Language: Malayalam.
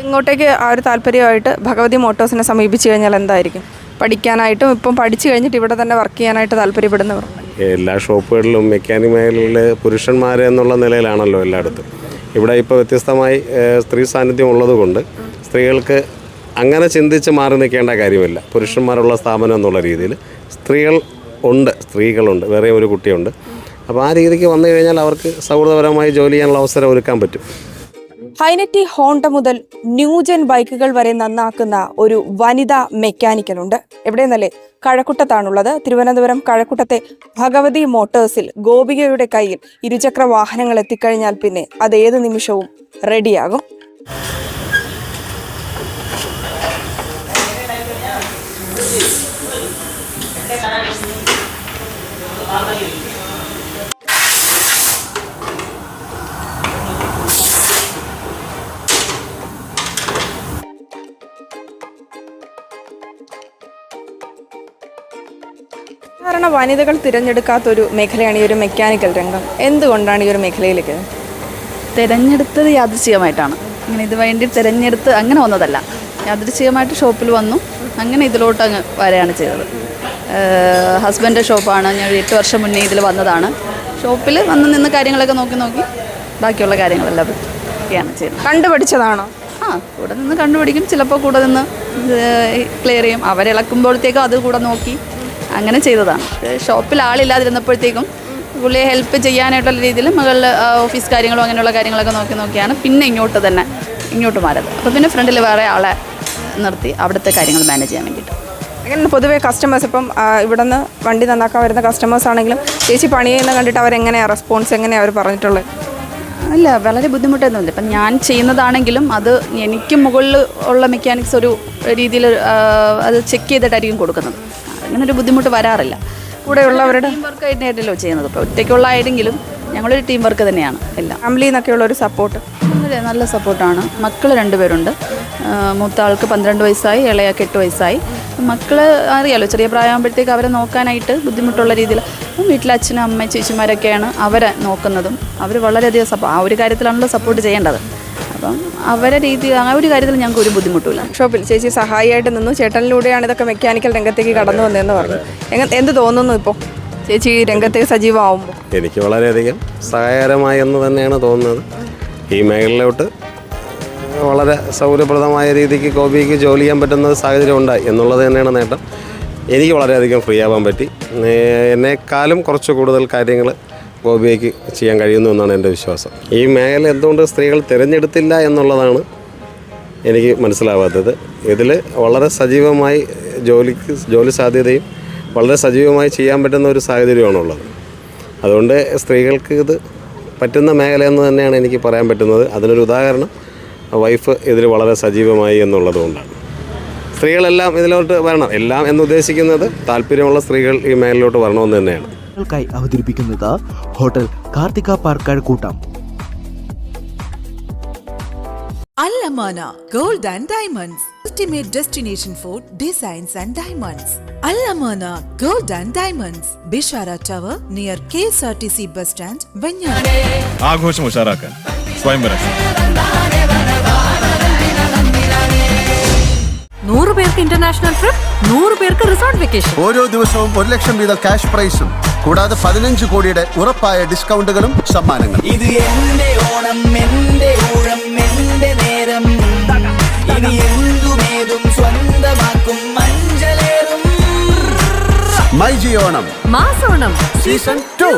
ഇങ്ങോട്ടേക്ക് ആ ഒരു താല്പര്യമായിട്ട് ഭഗവതി മോട്ടോഴ്സിനെ സമീപിച്ചു കഴിഞ്ഞാൽ എന്തായിരിക്കും? പഠിക്കാനായിട്ടും ഇപ്പം പഠിച്ചു കഴിഞ്ഞിട്ട് ഇവിടെ തന്നെ വർക്ക് ചെയ്യാനായിട്ട് താല്പര്യപ്പെടുന്നവർ? എല്ലാ ഷോപ്പുകളിലും മെക്കാനിക് മേഖലയിൽ പുരുഷന്മാർ എന്നുള്ള നിലയിലാണല്ലോ എല്ലായിടത്തും. ഇവിടെ ഇപ്പോൾ വ്യത്യസ്തമായി സ്ത്രീ സാന്നിധ്യം ഉള്ളതുകൊണ്ട് സ്ത്രീകൾക്ക് അങ്ങനെ ചിന്തിച്ച് മാറി നിൽക്കേണ്ട കാര്യമില്ല. പുരുഷന്മാരുള്ള സ്ഥാപനം എന്നുള്ള രീതിയിൽ സ്ത്രീകൾ ഉണ്ട് സ്ത്രീകളുണ്ട് വേറെ ഒരു കുട്ടിയുണ്ട്. അപ്പോൾ ആ രീതിക്ക് വന്നു കഴിഞ്ഞാൽ അവർക്ക് സൗഹൃദപരമായി ജോലി ചെയ്യാനുള്ള അവസരം ഒരുക്കാൻ പറ്റും. ഹൈനറ്റി ഹോണ്ട മുതൽ ന്യൂജൻ ബൈക്കുകൾ വരെ നന്നാക്കുന്ന ഒരു വനിതാ മെക്കാനിക്കൽ മെക്കാനിക്കലുണ്ട്. എവിടെയെന്നല്ലേ? കഴക്കുട്ടത്താണുള്ളത്. തിരുവനന്തപുരം കഴക്കുട്ടത്തെ ഭഗവതി മോട്ടേഴ്സിൽ ഗോപികയുടെ കയ്യിൽ ഇരുചക്ര വാഹനങ്ങൾ എത്തിക്കഴിഞ്ഞാൽ പിന്നെ അത് ഏത് നിമിഷവും റെഡിയാകും. സാധാരണ വനിതകൾ തിരഞ്ഞെടുക്കാത്തൊരു മേഖലയാണ് ഈ ഒരു മെക്കാനിക്കൽ രംഗം. എന്തുകൊണ്ടാണ് ഈ ഒരു മേഖലയിലേക്ക്? തിരഞ്ഞെടുത്തത് യാദൃശ്ചികമായിട്ടാണ്. അങ്ങനെ ഇത് വേണ്ടി തിരഞ്ഞെടുത്ത് അങ്ങനെ വന്നതല്ല. യാദൃശ്ചികമായിട്ട് ഷോപ്പിൽ വന്നു. അങ്ങനെ ഇതിലോട്ട് അങ്ങ് വരെയാണ് ചെയ്തത്. ഹസ്ബൻഡ് ഷോപ്പാണ്. ഞാൻ ഒരു എട്ട് വർഷം മുന്നേ ഇതിൽ വന്നതാണ്. ഷോപ്പിൽ വന്ന് നിന്ന് കാര്യങ്ങളൊക്കെ നോക്കി നോക്കി ബാക്കിയുള്ള കാര്യങ്ങളെല്ലാം ഒക്കെയാണ് ചെയ്യുന്നത് കണ്ടുപിടിച്ചതാണോ ആ കൂടെ നിന്ന് കണ്ടുപിടിക്കും ചിലപ്പോൾ കൂടെ നിന്ന് ക്ലിയർ ചെയ്യും. അവരിളക്കുമ്പോഴത്തേക്കും അത് കൂടെ നോക്കി അങ്ങനെ ചെയ്തതാണ് ഷോപ്പിൽ ആളില്ലാതിരുന്നപ്പോഴത്തേക്കും പുള്ളിയെ ഹെൽപ്പ് ചെയ്യാനായിട്ടുള്ള രീതിയിൽ മകളിൽ ഓഫീസ് കാര്യങ്ങളും അങ്ങനെയുള്ള കാര്യങ്ങളൊക്കെ നോക്കി നോക്കിയാണ് പിന്നെ ഇങ്ങോട്ട് തന്നെ ഇങ്ങോട്ട് മാറിയത്. അപ്പോൾ പിന്നെ ഫ്രണ്ടിൽ വേറെ ആളെ നിർത്തി അവിടുത്തെ കാര്യങ്ങൾ മാനേജ് ചെയ്യാൻ വേണ്ടിയിട്ട്. അങ്ങനെ പൊതുവേ കസ്റ്റമേഴ്സ് ഇപ്പം ഇവിടെ നിന്ന് വണ്ടി നന്നാക്കാൻ വരുന്ന കസ്റ്റമേഴ്സ് ആണെങ്കിലും ചേച്ചി പണി ചെയ്യുന്ന കണ്ടിട്ട് അവരെങ്ങനെയാണ് റെസ്പോൺസ് എങ്ങനെയാണ് അവർ പറഞ്ഞിട്ടുള്ളത്? അല്ല വളരെ ബുദ്ധിമുട്ടൊന്നുമില്ല ഇപ്പം ഞാൻ ചെയ്യുന്നതാണെങ്കിലും അത് എനിക്ക് മുകളിൽ ഉള്ള മെക്കാനിക്സ് ഒരു രീതിയിൽ അത് ചെക്ക് ചെയ്തിട്ടായിരിക്കും കൊടുക്കുന്നത്. അങ്ങനെ ഒരു ബുദ്ധിമുട്ട് വരാറില്ല. കൂടെയുള്ളവരുടെ ടീം വർക്ക് ആയിട്ടല്ലോ ചെയ്യുന്നത്. ഇപ്പോൾ ഒറ്റയ്ക്കുള്ള ആയെങ്കിലും ഞങ്ങളൊരു ടീം വർക്ക് തന്നെയാണ് എല്ലാം. ഫാമിലി എന്നൊക്കെയുള്ള ഒരു സപ്പോർട്ട് നല്ല സപ്പോർട്ടാണ് മക്കൾ രണ്ടുപേരുണ്ട്. മൂത്ത ആൾക്ക് പന്ത്രണ്ട് വയസ്സായി ഇളയാൾക്ക് എട്ട് വയസ്സായി. മക്കൾ അറിയാലോ ചെറിയ പ്രായമാകുമ്പോഴത്തേക്ക് അവരെ നോക്കാനായിട്ട് ബുദ്ധിമുട്ടുള്ള രീതിയിൽ. വീട്ടിലെ അച്ഛനും അമ്മയും ചേച്ചിമാരൊക്കെയാണ് അവരെ നോക്കുന്നതും. അവർ വളരെയധികം സപ്പോ ആ ഒരു കാര്യത്തിലാണല്ലോ സപ്പോർട്ട് ചെയ്യേണ്ടത്. അപ്പം അവരെ രീതി ആ ഒരു കാര്യത്തിൽ ഞങ്ങൾക്ക് ഒരു ബുദ്ധിമുട്ടില്ല ഷോപ്പിൽ ചേച്ചി സഹായിയായിട്ട് നിന്നു. ചേട്ടനിലൂടെയാണ് ഇതൊക്കെ മെക്കാനിക്കൽ രംഗത്തേക്ക് കടന്നു വന്നതെന്ന് പറഞ്ഞു. എങ്ങ എന്ത് തോന്നുന്നു ഇപ്പോൾ ചേച്ചി ഈ രംഗത്തേക്ക് സജീവമാവുമ്പോൾ എനിക്ക് വളരെയധികം സഹായകരമായി എന്ന് തന്നെയാണ് തോന്നുന്നത്. ഈ മേഖലയിലോട്ട് വളരെ സൗകര്യപ്രദമായ രീതിക്ക് ഗോപിക്ക് ജോലി ചെയ്യാൻ പറ്റുന്ന സാഹചര്യം ഉണ്ടായി എന്നുള്ളത് തന്നെയാണ് നേട്ടം. എനിക്ക് വളരെയധികം ഫ്രീ ആവാൻ പറ്റി. എന്നെക്കാളും കുറച്ച് കൂടുതൽ കാര്യങ്ങൾ ഗോപിയേക്ക് ചെയ്യാൻ കഴിയുന്നു എന്നാണ് എന്റെ വിശ്വാസം. ഈ മേഖല എന്തുകൊണ്ട് സ്ത്രീകൾ തിരഞ്ഞെടുത്തില്ല എന്നുള്ളതാണ് എനിക്ക് മനസ്സിലാവാത്തത്. ഇതിൽ വളരെ സജീവമായി ജോലിക്ക് ജോലി സാധ്യതയും വളരെ സജീവമായി ചെയ്യാൻ പറ്റുന്ന ഒരു സാഹചര്യമാണുള്ളത്. അതുകൊണ്ട് സ്ത്രീകൾക്ക് ഇത് പറ്റുന്ന മേഖല എന്ന് തന്നെയാണ് എനിക്ക് പറയാൻ പറ്റുന്നത്. അതിനൊരു ഉദാഹരണം വൈഫ് ഇതിൽ വളരെ സജീവമായി എന്നുള്ളതുകൊണ്ടാണ്. സ്ത്രീകളെല്ലാം ഇതിലോട്ട് വരണം. എല്ലാം എന്ന് ഉദ്ദേശിക്കുന്നത് താല്പര്യമുള്ള സ്ത്രീകൾ ഈ മേഖലയിലോട്ട് വരണമെന്ന് തന്നെയാണ്. ായി അവതരിപ്പിക്കുന്നത് ഹോട്ടൽ കാർത്തിക പാർക്കാട് കൂട്ടം. അല്ലമാന gold and diamonds ultimate destination for designs and diamonds അല്ലമാന gold and diamonds Bishara tower near K S R T C bus stand വെഞ്ഞാറ. ആഘോഷം ഉഷാറാക്കാൻ. സ്വയംവരം നൂറ് പേർക്ക് ഇന്റർനാഷണൽ ട്രിപ്പ് നൂറ് പേർക്ക് റിസോർട്ട് വെക്കേഷൻ ഓരോ ദിവസവും ഒരു ലക്ഷം വീതം ക്യാഷ് പ്രൈസും കൂടാതെ പതിനഞ്ച് കോടിയുടെ ഉറപ്പായ ഡിസ്കൗണ്ടുകളും സമ്മാനങ്ങളും. ഇത് എന്റെ ഓണം എന്റെ ഊഴം എന്റെ നേരം. ഇനി എന്തുമേതും സ്വന്തമാക്കും മഞ്ചലേറും my G Onam. മാസോണം. Season two